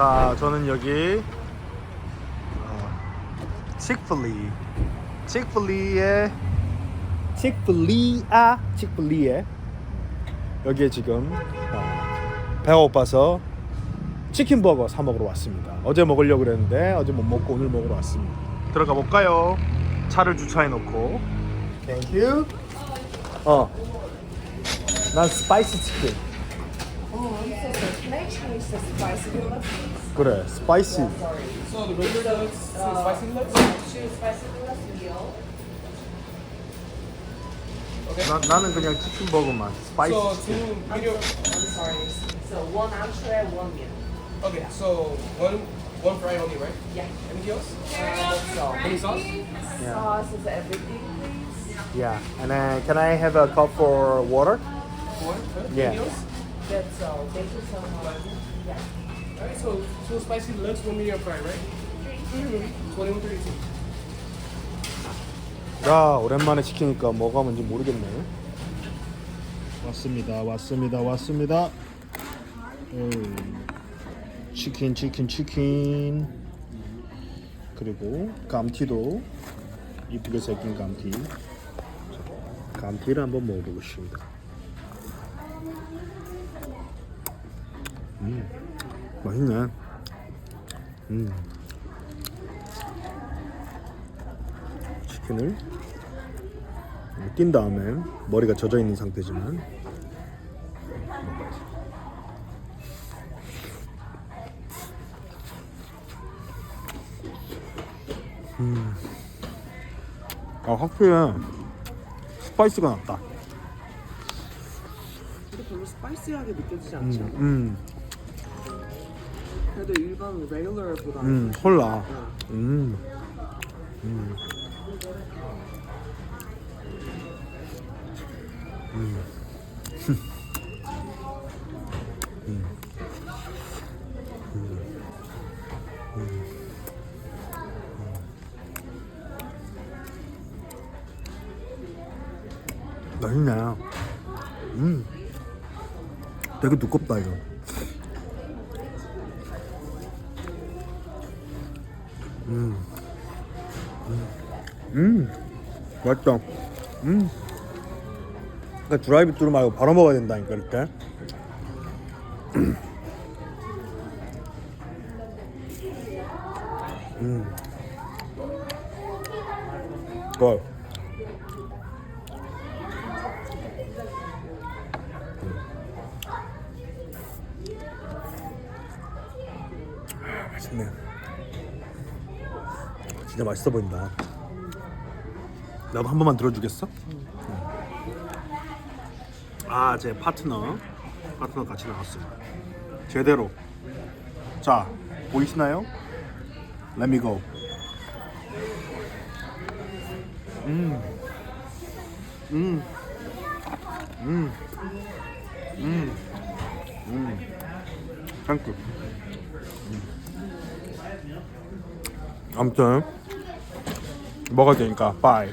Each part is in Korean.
자, 저는 여기 어, 칙플리, 칙플리의 칙플리아 칙플리에 여기에 지금 어, 배가 고파서 치킨 버거 사 먹으러 왔습니다. 어제 먹으려고 그랬는데 어제 못 먹고 오늘 먹으러 왔습니다. 들어가 볼까요? 차를 주차해 놓고. 땡큐. 어. 난 스파이시 치킨. Oh, I'm so sorry. Can I change the spicy noodles, please? 그래, 스파이시. So the regular deluxe, uh, spicy deluxe. Two spicy noodles meal. Okay. 나, 나는 그냥 치킨 버거만. 스파이시 so 치킨. two medium. I'm sorry. So one entree, one meal. Okay. So one one fry only, right? Yeah. Anything else? That's all. Any sauce? Yeah. Sauce is everything, please. Yeah. And then can I have a cup for water? One. Huh? Yeah. Anything else? That's all. Thank you so much. Yeah. Alright. So two spicy deluxe, one medium fry, right? Mm-hmm. 야 오랜만에 시키니까 뭐가 뭔지 모르겠네 왔습니다 왔습니다 왔습니다 음, 치킨 치킨 치킨 그리고 감튀도 이쁘게 생긴 감튀 자, 감튀를 한번 먹어보겠습니다 음 맛있네 음 치킨을 낀 다음에 머리가 젖어 있는 상태지만 음. 아 확실히 스파이스가 낫다. 근데 별로 스파이시하게 느껴지지 않죠? 음, 그래도 일반 레귤러보다 음, 콜라. 음, 음. 맛있네. 음. 되게 두껍다 이거. 음, 맛있다. 음. 그러니까 드라이브 뚜루 말고 바로 먹어야 된다니까 이렇게. 음. 굿. 아, 맛있네. 진짜 맛있어 보인다. 나도 한 번만 들어주겠어? 아, 제 파트너. 파트너 같이 나왔습니다. 제대로. 자, 보이시나요? Let me go. 음. 음. 음. 음. 음. 땡큐. 아무튼 먹어야 되니까 빠이.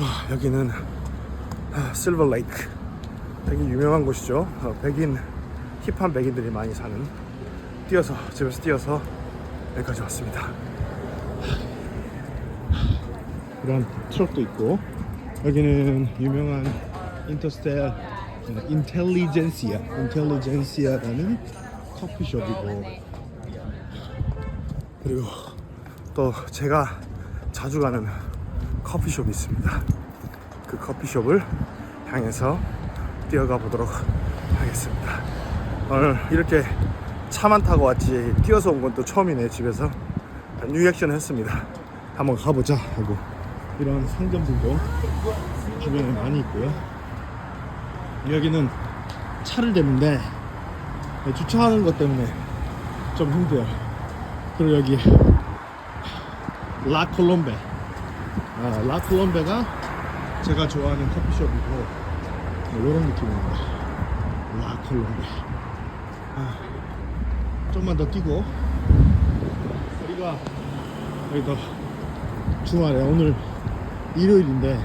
자 여기는 아, 실버 레이크 되게 유명한 곳이죠. 어, 백인 힙한 백인들이 많이 사는. 뛰어서 집에서 뛰어서 여기까지 왔습니다. 이런 트럭도 있고 여기는 유명한 인터스텔 인텔리젠시아 인텔리젠시아라는 커피숍이고. 그리고 또 제가 자주 가는 커피숍이 있습니다. 그 커피숍을 향해서 뛰어가 보도록 하겠습니다. 오늘 이렇게 차만 타고 왔지 뛰어서 온 건 또 처음이네 집에서 뉴액션 했습니다. 한번 가보자 하고 이런 상점들도 주변에 많이 있고요. 여기는 차를 대는데 주차하는 것 때문에 좀 힘들어요. 그리고 여기 라 콜롬베 아, 라 콜롬베가 제가 좋아하는 커피숍이고 뭐 이런 느낌입니다. 라 콜롬베 아, 좀만 더 뛰고. 우리가 여기도 주말에 오늘 일요일인데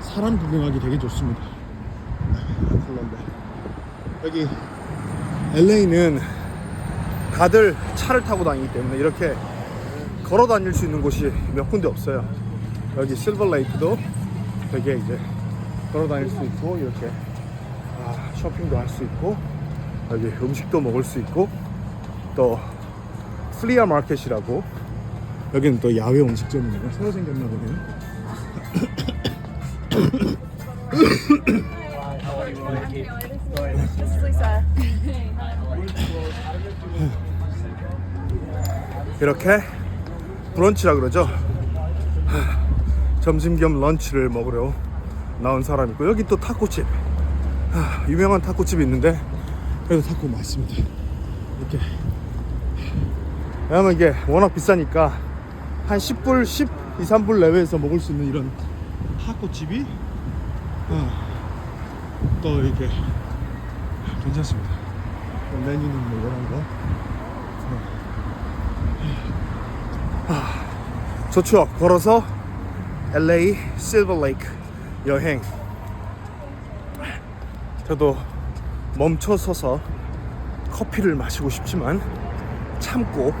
사람 구경하기 되게 좋습니다. 라 콜롬베 여기 LA는 다들 차를 타고 다니기 때문에 이렇게 걸어 다닐 수 있는 곳이 몇 군데 없어요. 여기 실버레이크도 되게 이제 걸어 다닐 수 있고 이렇게 아, 쇼핑도 할 수 있고 여기 음식도 먹을 수 있고 또 플리아 마켓이라고 여기는 또 야외 음식점이네요. 새로 생겼나 보네요. 이렇게 브런치라 그러죠. 하, 점심 겸 런치를 먹으러 나온 사람이고 여기 또 타코집 하, 유명한 타코집이 있는데 여기도 타코 맛있습니다. 이렇게 왜냐면 이게 워낙 비싸니까 한 10불, 10, 2, 3불 내외에서 먹을 수 있는 이런 타코집이 어, 또 이렇게 괜찮습니다. 메뉴는 뭐 이런 거 좋죠. 걸어서 LA 실버레이크 여행. 저도 멈춰 서서 커피를 마시고 싶지만 참고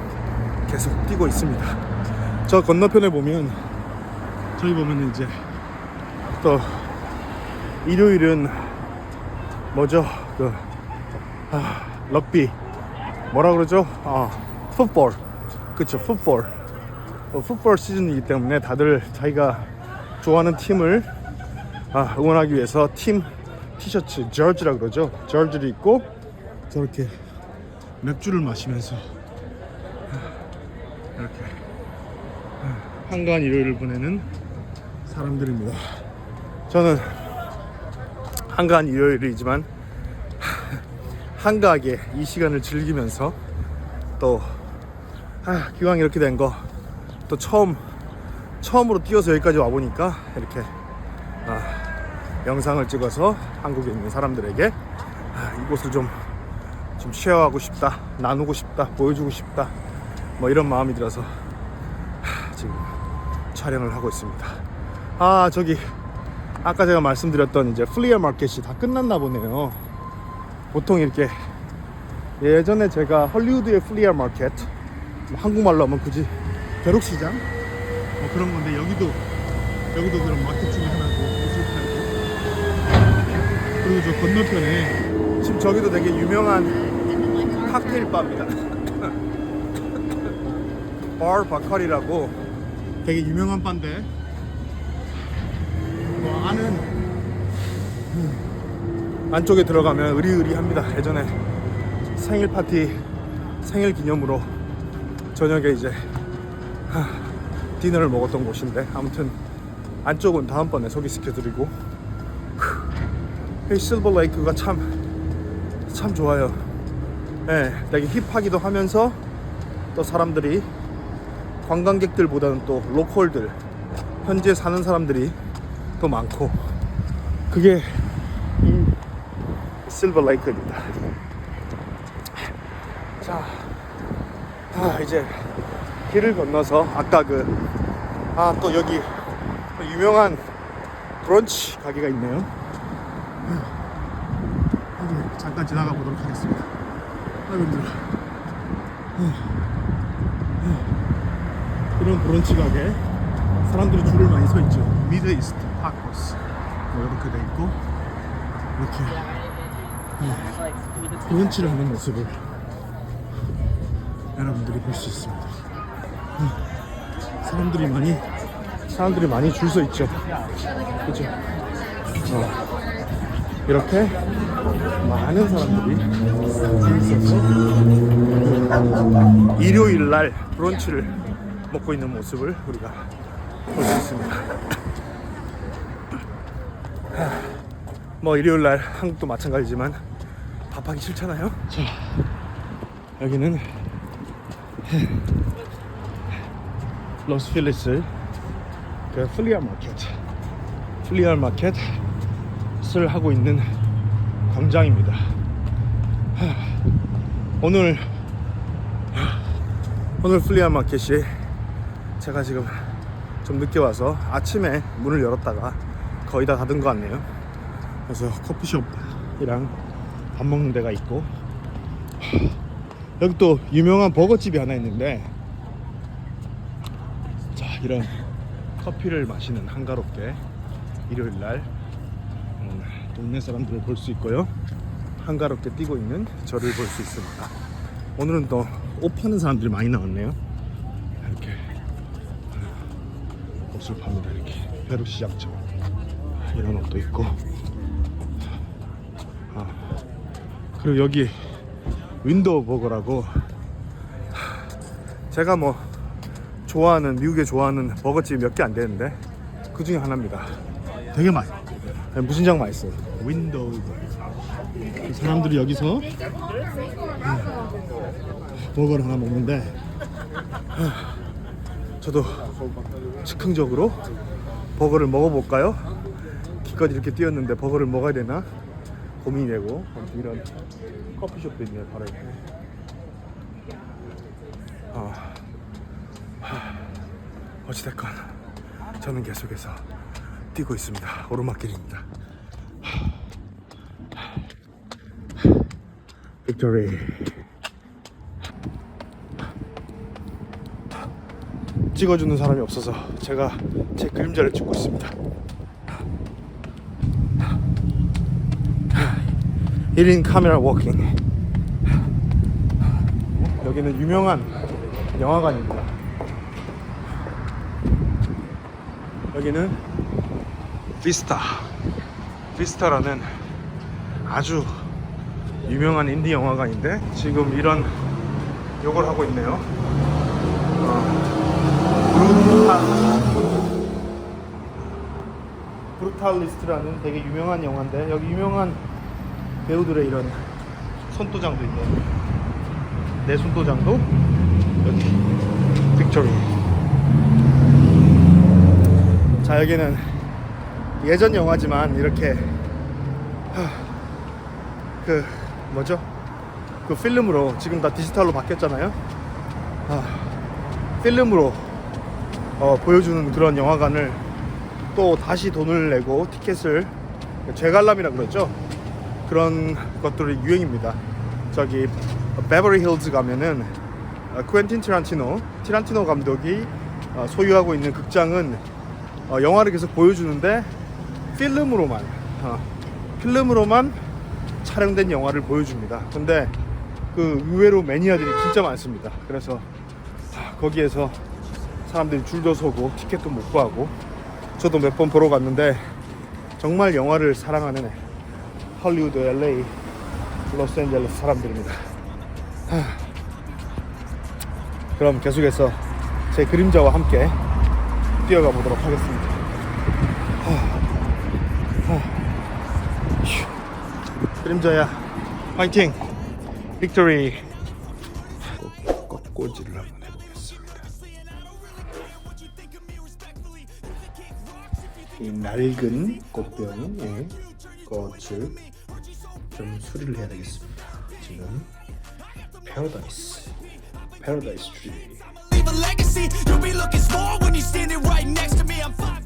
계속 뛰고 있습니다. 저 건너편에 보면 저기 보면 이제 또 일요일은 뭐죠? 그 아, 럭비 뭐라 그러죠? 아, 풋볼. 그쵸, 풋볼. 어, 풋볼 시즌이기 때문에 다들 자기가 좋아하는 팀을 아, 응원하기 위해서 팀 티셔츠 저지라 그러죠. 저지를 입고 저렇게 맥주를 마시면서 아, 이렇게 아, 한가한 일요일을 보내는 사람들입니다. 저는 한가한 일요일이지만 한가하게 이 시간을 즐기면서 또 아, 기왕 이렇게 된거 또 처음 처음으로 뛰어서 여기까지 와 보니까 이렇게 아, 영상을 찍어서 한국에 있는 사람들에게 아, 이곳을 좀 좀 쉐어하고 싶다, 나누고 싶다, 보여주고 싶다, 뭐 이런 마음이 들어서 하, 지금 촬영을 하고 있습니다. 아 저기 아까 제가 말씀드렸던 이제 플리어 마켓이 다 끝났나 보네요. 보통 이렇게 예전에 제가 헐리우드의 플리어 마켓 뭐 한국말로 하면 굳이 벼룩시장? 뭐 그런 건데 여기도 여기도 그런 마켓 중에 하나고 옷을 팔고 그리고 저 건너편에 지금 저기도 되게 유명한 칵테일 바입니다. bar 바카리라고 되게 유명한 바인데. 뭐 아는 음, 안쪽에 들어가면 의리의리합니다. 예전에 생일 파티 생일 기념으로 저녁에 이제 하, 디너를 먹었던 곳인데 아무튼 안쪽은 다음번에 소개시켜드리고 이 실버 레이크가 참 참 좋아요. 예, 되게 힙하기도 하면서 또 사람들이 관광객들보다는 또 로컬들 현지에 사는 사람들이 또 많고 그게 이 실버 레이크입니다. 자, 아 이제 길을 건너서 아까 그 아 또 여기 또 유명한 브런치 가게가 있네요. 잠깐 지나가 보도록 하겠습니다. 아이고 힘들어. 이런 브런치 가게 사람들이 줄을 많이 서 있죠. 미드 이스트 타코스 뭐 이렇게 돼 있고 이렇게 음, 브런치를 하는 모습을 여러분들이 볼 수 있습니다. 음, 사람들이 많이 사람들이 많이 줄 서 있죠. 그죠? 어, 이렇게 많은 사람들이 줄 서서 일요일 날 브런치를 먹고 있는 모습을 우리가 볼 수 있습니다. 하, 뭐 일요일 날 한국도 마찬가지지만 밥하기 싫잖아요. 자, 여기는 로스 필리스 그 플리아 마켓 플리아 마켓을 하고 있는 광장입니다. 하, 오늘 오늘 플리아 마켓이 제가 지금 좀 늦게 와서 아침에 문을 열었다가 거의 다 닫은 것 같네요. 그래서 커피숍이랑 밥 먹는 데가 있고 여기 또 유명한 버거집이 하나 있는데 자 이런 커피를 마시는 한가롭게 일요일 날 음, 동네 사람들을 볼 수 있고요. 한가롭게 뛰고 있는 저를 볼 수 있습니다. 오늘은 또 옷 파는 사람들이 많이 나왔네요. 이렇게 음, 옷을 팝니다. 이렇게 페루 시장처럼 이런 옷도 있고. 아, 그리고 여기 윈도우 버거라고. 제가 뭐 좋아하는 미국에 좋아하는 버거집이 몇개 안 되는데 그 중에 하나입니다. 되게 맛. 무진장 맛있어요. 윈도우 버거. 사람들이 여기서 음, 버거를 하나 먹는데 하, 저도 즉흥적으로 버거를 먹어볼까요? 기껏 이렇게 뛰었는데 버거를 먹어야 되나 고민이 되고 이런 커피숍도 있네요 바로 옆에. 아. 어찌됐건 저는 계속해서 뛰고 있습니다. 오르막길입니다. 빅토리 찍어주는 사람이 없어서 제가 제 그림자를 찍고 있습니다. 1인 카메라 워킹 여기는 유명한 영화관입니다. 여기는 비스타. 비스타라는 아주 유명한 인디 영화관인데 지금 이런 요걸 하고 있네요. 어, 브루탈, 브루탈리스트라는 되게 유명한 영화인데 여기 유명한 배우들의 이런 손도장도 있네요. 내 손도장도 여기. 빅토리 자 여기는 예전 영화지만 이렇게 하, 그 뭐죠? 그 필름으로 지금 다 디지털로 바뀌었잖아요. 아, 필름으로 어, 보여주는 그런 영화관을 또 다시 돈을 내고 티켓을 재관람이라 그랬죠. 그런 것들이 유행입니다. 저기 베버리 힐즈 가면은 어, 쿠엔틴 티란티노 티란티노 감독이 어, 소유하고 있는 극장은 어, 영화를 계속 보여주는데 필름으로만 어, 필름으로만 촬영된 영화를 보여줍니다. 근데 그 의외로 매니아들이 진짜 많습니다. 그래서 하, 거기에서 사람들이 줄도 서고 티켓도 못 구하고 저도 몇 번 보러 갔는데 정말 영화를 사랑하는 헐리우드, LA, 로스앤젤레스 사람들입니다. 하, 그럼 계속해서 제 그림자와 함께 뛰어가 보도록 하겠습니다. 하, 하, 휴. 그림자야, 파이팅! 빅토리! 꽃꽂이를 한번 해보겠습니다. 이 낡은 꽃병의 꽃을 좀 수리를 해야 되겠습니다. 지금 패러다이스, 패러다이스 트리. legacy. You'll be looking small when you're standing right next to me. I'm five.